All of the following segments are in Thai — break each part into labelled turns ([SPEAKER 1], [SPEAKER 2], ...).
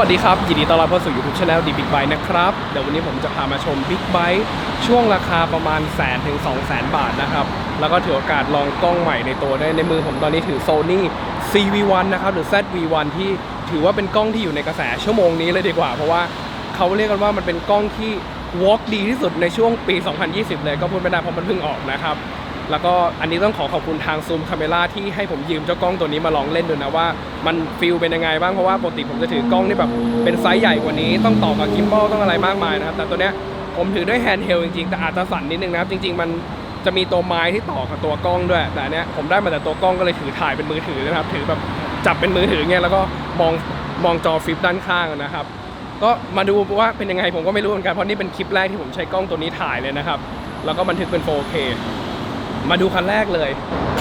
[SPEAKER 1] วัสดีครับ ยินดีต้อนรับเข้าสู่ YouTube Channel ดีบิ๊กไบนะครับเดี๋ยววันนี้ผมจะพามาชมบิ๊กไบช่วงราคาประมาณแสนถึง2 0 0 0 0 0บาทนะครับ แล้วก็ถือโอกาสลองกล้องใหม่ในตัวได้ในมือผมตอนนี้ถือ Sony CV1 นะครับ หรือ ZV1 ที่ถือว่าเป็นกล้องที่อยู่ในกระแสชั่วโมงนี้เลยดีกว่า เพราะว่าเขาเรียกกันว่ามันเป็นกล้องที่ Walk ดีที่สุดในช่วงปี 2020 เลยก็พูดไม่ได้เพราะมันเพิ่งออกนะครับ แล้วก็อันนี้ต้องขอขอบคุณทางซูมคาเมล่าที่ให้ผมยืมเจ้ากล้องตัวนี้มาลองเล่นดูนะว่ามันฟิลเป็นยังไงบ้างเพราะว่าปกติผมจะถือกล้องที่แบบเป็นไซส์ใหญ่กว่านี้ ต้องต่อกับกิมบอลต้องอะไรมากมายนะครับแต่ตัวเนี้ยผมถือด้วยแฮนด์เฮลจริงๆแต่อาจจะสั่นนิดนึงนะครับจริง ๆ มันจะมีตัวไม้ที่ต่อกับตัวกล้องด้วย แต่เนี้ยผมได้มาแต่ตัวกล้องก็เลยถือถ่ายเป็นมือถือนะครับ ถือแบบจับเป็นมือถือเงี้ยแล้วก็มองมองจอฟลิปด้านข้างนะครับ ก็มาดูว่าเป็นยังไงผมก็ไม่รู้เหมือนกันเพราะนี่เป็นคลิปแรกที่ผมใช้กล้องตัวนี้ถ่ายเลยนะครับ แล้วก็บันทึกเป็น 4K มาดูคันแรกเลย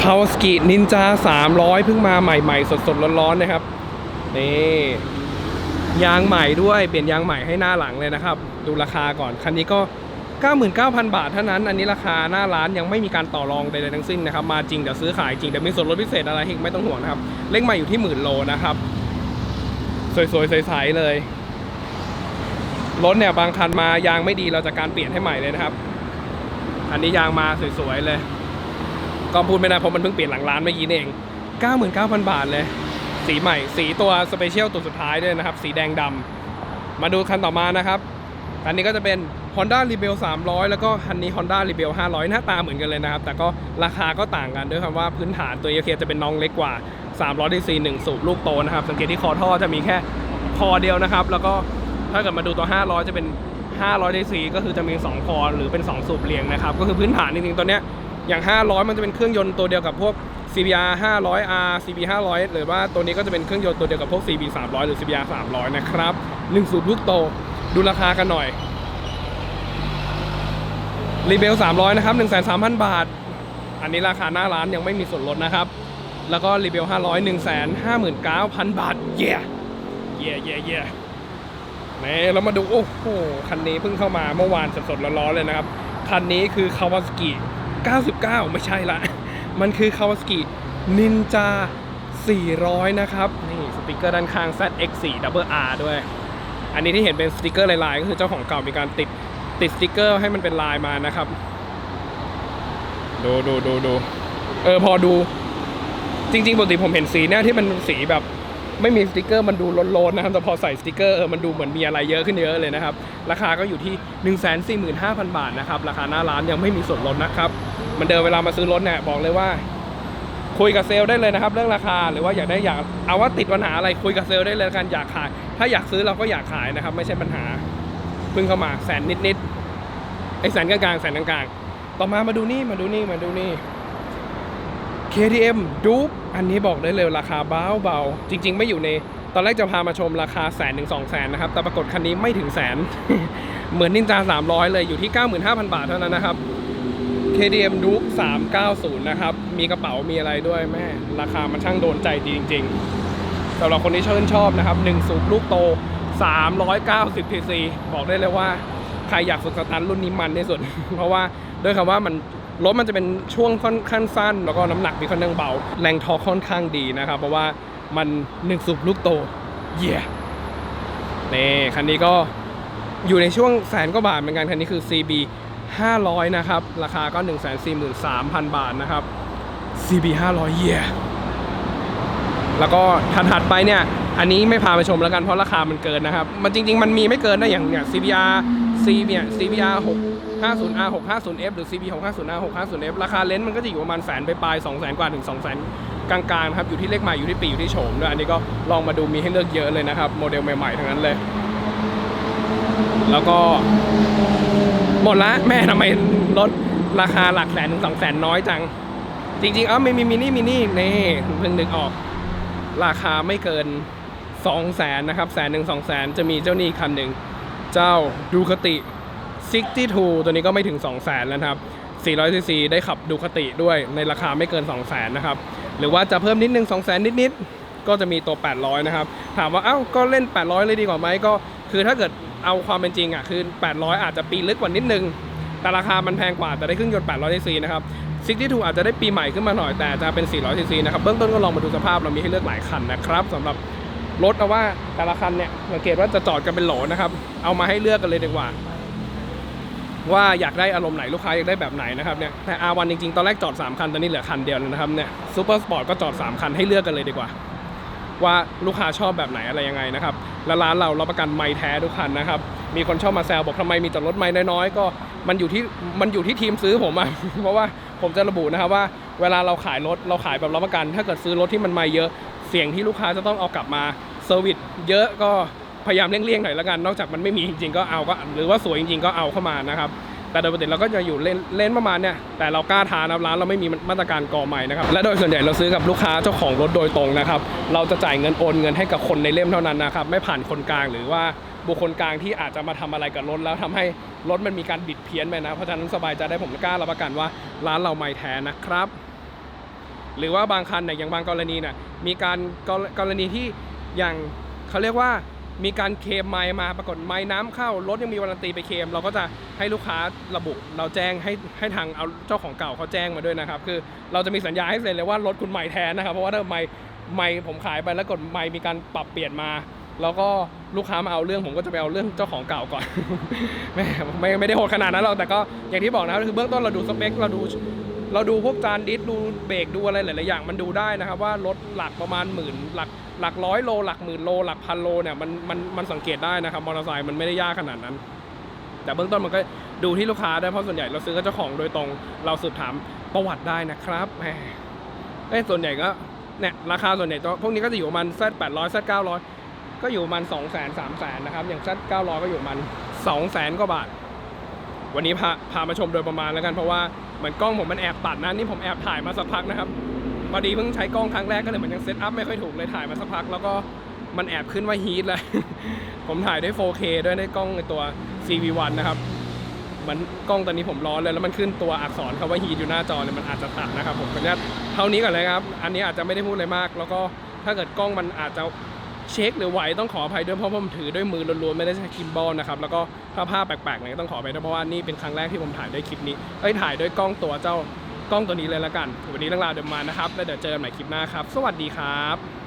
[SPEAKER 1] คาวสกินินจา300 เพิ่งมาใหม่ๆ สดๆ ร้อนๆ นะครับ นี่ ยางใหม่ด้วยเปลี่ยนยางใหม่ให้หน้าหลังเลยนะครับ ดูราคาก่อน คันนี้ก็ 99,000 บาทเท่านั้น อันนี้ราคาหน้าร้านยังไม่มีการต่อรองใดๆทั้งสิ้นนะครับ มาจริงเดี๋ยวซื้อขายจริงเดี๋ยวมีส่วนลดพิเศษอะไรไม่ต้องห่วงนะครับ เลขใหม่อยู่ที่หมื่นโลนะครับ สวยๆ ใสๆ เลยรถเนี่ยบางคันมายางไม่ดีเราจะการเปลี่ยนให้ใหม่เลยนะครับ อันนี้ยางมาสวยๆเลย ก็พูดไม่ได้เพราะมันเพิ่งเปลี่ยนหลังร้านเมื่อกี้นเอง 99,000 บาทเลย สีใหม่ สีตัวสเปเชียลตัวสุดท้ายด้วยนะครับ สีแดงดำมาดูคันต่อมานะครับคันนี้ก็จะเป็น Honda Rebel 300 แล้วก็คันนี้ Honda Rebel 500 หน้าตาเหมือนกันเลยนะครับ แต่ก็ราคาก็ต่างกันด้วยคำว่าพื้นฐานตัว e อ k จะเป็นน้องเล็กกว่า 300 DC 1สูบลูกโตนะครับ สังเกตที่คอท่อจะมีแค่คอเดียวนะครับ แล้วก็ถ้าเกิดมาดูตัว 500 จะเป็น 500 DC ก็คือจะมี 2 คอหรือเป็น 2 สูบเรียงนะครับ ก็คือพื้นฐานจริงๆตัวเนี้ย อย่าง 500 มันจะเป็นเครื่องยนต์ตัวเดียวกับพวก CBR 500R CB 500 หรือว่าตัวนี้ก็จะเป็นเครื่องยนต์ตัวเดียวกับพวก CB 300 หรือ CBR 300 นะครับ1สูบลูกโตดูราคากันหน่อยรีเบล300 นะครับ 13,000 บาท อันนี้ราคาหน้าร้านยังไม่มีส่วนลดนะครับ แล้วก็รีเบล500 159,000 บาท เย่เย่เย่เย่นี่เรามาดู โอ้โห คันนี้เพิ่งเข้ามาเมื่อวานสดๆร้อนๆเลยนะครับ คันนี้คือ Kawasaki 99 ไม่ใช่ละ มันคือ Kawasaki Ninja 400 นะครับ นี่สติกเกอร์ด้านข้าง ZX4 Double R ด้วย อันนี้ที่เห็นเป็นสติกเกอร์ลายๆ ก็คือเจ้าของเก่ามีการติดติดสติกเกอร์ให้มันเป็นลายมานะครับ ดูดูดูดูเออพอดู จริงๆปกติผมเห็นสีเนี่ยที่มันสีแบบไม่มีสติกเกอร์มันดูโลนๆนะครับแต่พอใส่สติกเกอร์เออมันดูเหมือนมีอะไรเยอะขึ้นเยอะเลยนะครับ ราคาก็อยู่ที่ 145,000 บาทนะครับ ราคาหน้าร้านยังไม่มีส่วนลดนะครับ มันเดิมเวลามาซื้อรถเนี่ยบอกเลยว่า คุยกับเซลล์ได้เลยนะครับ เรื่องราคาหรือว่าอยากได้อยากเอาว่าติดปัญหาอะไรคุยกับเซลล์ได้เลยกันอยากขาย ถ้าอยากซื้อเราก็อยากขายนะครับ ไม่ใช่ปัญหาเพิ่งเข้ามาแสนนิดๆไอ้แสนกลางๆแสนกลางๆต่อมามาดูนี่มาดูนี่มาดูนี่ KTM ดูปอันนี้บอกได้เลยราคาเบาเบาจริง ๆ ไม่อยู่ใน ตอนแรกจะพามาชมราคาแสนถึงสองแสนนะครับ แต่ปรากฏคันนี้ไม่ถึงแสน เหมือนนินจา300 เลยอยู่ที่ 95,000 บาทเท่านั้นนะครับ KTM Duke 390 นะครับ มีกระเป๋ามีอะไรด้วยแม่ ราคามันช่างโดนใจดีจริงๆสำหรับคนที่ชื่นชอบนะครับ1สูบลูกโต 390 cc บอกได้เลยว่า ใครอยากฝึกสตันรุ่นนี้มันที่สุด เพราะว่าด้วยคำว่ามันรถมันจะเป็นช่วงค่อนข้างสั้น แล้วก็น้ำหนักมีค่อนข้างเบา แรงทอค่อนข้างดีนะครับ เพราะว่ามัน1สูบลูกโต เย่นี่คันนี้ก็อยู่ในช่วงแสนกว่าบาทเหมือนกัน คันนี้คือ CB 500 นะครับ ราคาก็ 143,000 บาทนะครับ CB 500เย่แล้วก็ถัดๆไปเนี่ย อันนี้ไม่พาไปชมแล้วกันเพราะราคามันเกินนะครับ มันจริง ๆ มันมีไม่เกินนะอย่างเนี่ย CBR C เนี่ย CBR 650R 650F หรือ CB 650R 650F ราคาเลนส์มันก็จะอยู่ประมาณแสนไปปลาย2แสนกว่าถึง2แสนกลางๆครับอยู่ที่เลขใหม่อยู่ที่ปีอยู่ที่โฉมด้วยอันนี้ก็ลองมาดูมีให้เลือกเยอะเลยนะครับ โมเดลใหม่ๆทั้งนั้นเลย แล้วก็ หมดละแม่ทำไมลดราคาหลักแสนถึงสองแสนน้อยจัง จริงๆเอ้ามีมีมินี่มินี่นี่เพิ่งนึกออก ราคาไม่เกิน2 0 0แสนนะครับแสนหนึ่งสองแสนจะมีเจ้านี้คันหนึ่งเจ้าดูคติ 62 ตัวนี้ก็ไม่ถึง 2 0 0แสนแล้วครับ 400 ซีซี ได้ขับดูคติด้วยในราคาไม่เกิน 2 0 0แสนนะครับ หรือว่าจะเพิ่มนิดนึง 2 0 0แสนนิดๆ ก็จะมีตัว 800 นะครับ ถามว่า เอ้า ก็เล่น 800 เลยดีกว่าไหมก็ คือถ้าเกิด เอาความเป็นจริงอะคือ 800 อาจจะปีลึกกว่านิดนึง แต่ราคามันแพงกว่าแต่ได้เครื่องยนต์800 cc นะครับ62อาจจะได้ปีใหม่ขึ้นมาหน่อยแต่จะเป็น 400 cc นะครับ เบื้องต้นก็ลองมาดูสภาพเรามีให้เลือกหลายคันนะครับสำหรับรถเอาว่าแต่ละคันเนี่ยสังเกตว่าจะจอดกันเป็นโหลนะครับ เอามาให้เลือกกันเลยดีกว่า ว่าอยากได้อารมณ์ไหนลูกค้าอยากได้แบบไหนนะครับเนี่ยแต่ R1 จริงๆ ตอนแรกจอด 3 คัน ตอนนี้เหลือคันเดียวนะครับเนี่ยซูเปอร์สปอร์ตก็จอด 3 คันให้เลือกกันเลยดีกว่า ว่าลูกค้าชอบแบบไหนอะไรยังไงนะครับ แล้วร้านเรารับประกันไม่แท้ทุกคันนะครับ มีคนชอบมาแซวบอกทำไมมีแต่รถไม่น้อยๆก็มันอยู่ที่มันอยู่ที่ทีมซื้อผมอะเพราะว่าผมจะระบุนะครับว่าเวลาเราขายรถเราขายแบบรับประกัน ถ้าเกิดซื้อรถที่มันไม่เยอะเสี่ยงที่ลูกค้าจะต้องเอากลับมาเซอร์วิสเยอะก็พยายามเลี่ยงๆหน่อยละกัน นอกจากมันไม่มีจริงๆก็เอาก็หรือว่าสวยจริงๆก็เอาเข้ามานะครับ แต่โดยปกติเราก็จะอยู่เลนเลนประมาณเนี่ยแต่เรากล้าทานนะร้านเราไม่มีมาตรการกอใหม่นะครับและโดยส่วนใหญ่เราซื้อกับลูกค้าเจ้าของรถโดยตรงนะครับเราจะจ่ายเงินโอนเงินให้กับคนในเล่มเท่านั้นนะครับไม่ผ่านคนกลางหรือว่าบุคคลกลางที่อาจจะมาทำอะไรกับรถแล้วทำให้รถมันมีการบิดเพี้ยนไปนะ เพราะฉะนั้นสบายใจได้ผมกล้ารับประกันว่าร้านเราไม่แท้นะครับ หรือว่าบางคันเนี่ยอย่างบางกรณีเนี่ยมีการกรณีที่อย่างเขาเรียกว่า มีการเคมไม้มาปรากฏไม้น้ำเข้ารถยังมีวารันตีไปเคม เราก็จะให้ลูกค้าระบุ เราแจ้งให้ให้ทางเอาเจ้าของเก่าเขาแจ้งมาด้วยนะครับ คือเราจะมีสัญญาให้เซ็นเลยว่ารถคุณใหม่แทนนะครับ เพราะว่าถ้าไม้ไม้ผมขายไปแล้วกดไม้มีการปรับเปลี่ยนมา แล้วก็ลูกค้ามาเอาเรื่องผมก็จะไปเอาเรื่องเจ้าของเก่าก่อนไม่ไม่ไม่ได้โหดขนาดนั้นหรอกแต่ก็อย่างที่บอกนะครับคือเบื้องต้นเราดูสเปคเราดู เราดูพวกจานดิสดูเบรกดูอะไรหลายๆอย่าง มันดูได้นะครับว่ารถหลักประมาณหมื่นหลักหลักร้อยโลหลักหมื่นโลหลักพันโลเนี่ยมันมันมันสังเกตได้นะครับมอเตอร์ไซค์มันไม่ได้ยากขนาดนั้น แต่เบื้องต้นมันก็ดูที่ลูกค้าได้เพราะส่วนใหญ่เราซื้อกับเจ้าของโดยตรงเราสืบถามประวัติได้นะครับแหมเอ้ส่วนใหญ่ก็เนี่ยราคาส่วนใหญ่ตัวพวกนี้ก็จะอยู่ประมาณ Z 800 Z 900ก็อยู่ประมาณ2 0 0 0 0 0 3 0 0 0 0นนะครับ อย่าง Z 900ก็อยู่ประมาณ2 0 0 0 0 0กว่าบาท วันนี้พาพามาชมโดยประมาณแล้วกันเพราะว่า เหมือนกล้องผมมันแอบตัดนะนี่ผมแอบถ่ายมาสักพักนะครับพอดีเพิ่งใช้กล้องครั้งแรกก็เลยเหมือนยังเซตอัพไม่ค่อยถูกเลยถ่ายมาสักพัก แล้วก็มันแอบขึ้นว่าฮีทเลย ผมถ่ายด้วย 4K ด้วยในกล้องในตัว CV1 นะครับมันกล้องตอนนี้ผมร้อนเลยแล้วมันขึ้นตัวอักษรคำว่าฮีทอยู่หน้าจอเลยมันอาจจะตัดนะครับผมก็จะเท่านี้ก่อนเลยครับ อันนี้อาจจะไม่ได้พูดอะไรมาก แล้วก็ถ้าเกิดกล้องมันอาจจะ เช็คหรือไหวต้องขออภัยด้วยเพราะผมถือด้วยมือล้วนๆไม่ได้ใช้กิมบอลนะครับแล้วก็ถ้าภาพแปลกๆเนี่ยก็ต้องขออภัยด้วยเพราะว่านี่เป็นครั้งแรกที่ผมถ่ายด้วยคลิปนี้เอ้ยถ่ายด้วยกล้องตัวเจ้ากล้องตัวนี้เลยละกันวันนี้เรื่องราวเดิมมานะครับแล้วเดี๋ยวเจอกันใหม่คลิปหน้าครับ สวัสดีครับ